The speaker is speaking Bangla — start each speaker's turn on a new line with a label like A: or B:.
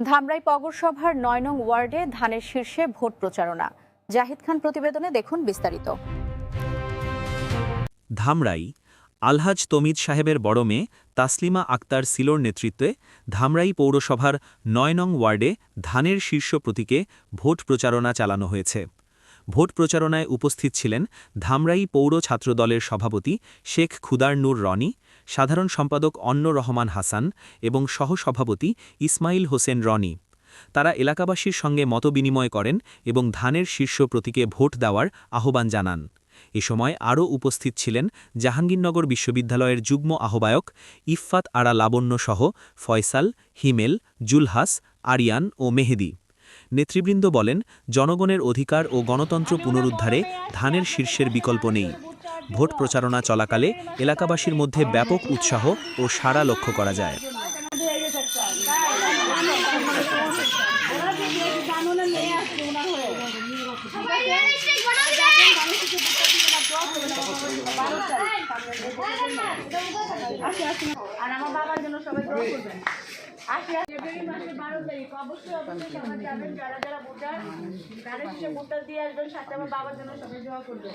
A: ধামরাই পগরসভার নয় নং ওয়ার্ডে ধানের শীর্ষে ভোট প্রচারণা। জাহিদ খান প্রতিবেদনে দেখুন বিস্তারিত।
B: ধামরাই, আলহাজ তমিদ সাহেবের বড় মেয়ে তাসলিমা আক্তার সিলোর নেতৃত্বে ধামরাই পৌরসভার নয় নং ওয়ার্ডে ধানের শীর্ষ প্রতীকে ভোট প্রচারণা চালানো হয়েছে। ভোট প্রচারণায় উপস্থিত ছিলেন ধামরাই পৌর ছাত্রদলের সভাপতি শেখ খুদার নূর রনি, সাধারণ সম্পাদক অন্ন রহমান হাসান এবং সহসভাপতি ইসমাইল হোসেন রনি। তারা এলাকাবাসীর সঙ্গে মতবিনিময় করেন এবং ধানের শীর্ষ প্রতীকে ভোট দেওয়ার আহ্বান জানান। এ সময় আরও উপস্থিত ছিলেন জাহাঙ্গীরনগর বিশ্ববিদ্যালয়ের যুগ্ম আহ্বায়ক ইফফাত আরা লাবণ্য সহ ফয়সাল, হিমেল, জুলহাস, আরিয়ান ও মেহেদি। নেতৃবৃন্দ বলেন, জনগণের অধিকার ও গণতন্ত্র পুনরুদ্ধারে ধানের শীর্ষের বিকল্প নেই। ভোট প্রচারণা চলাকালে এলাকাবাসীর মধ্যে ব্যাপক উৎসাহ ও সারা লক্ষ্য করা যায়।
C: আর আমার বাবার জন্য সবাই দোয়া করবেন। ফেব্রুয়ারি মাসের বারো তারিখ, অবশ্যই অবশ্যই সবাই যাবেন, যারা যারা ভোটার, তাদের শেষে ভোটার দিয়ে আসবেন, সাথে আমার বাবার জন্য সবাই দোয়া করবেন।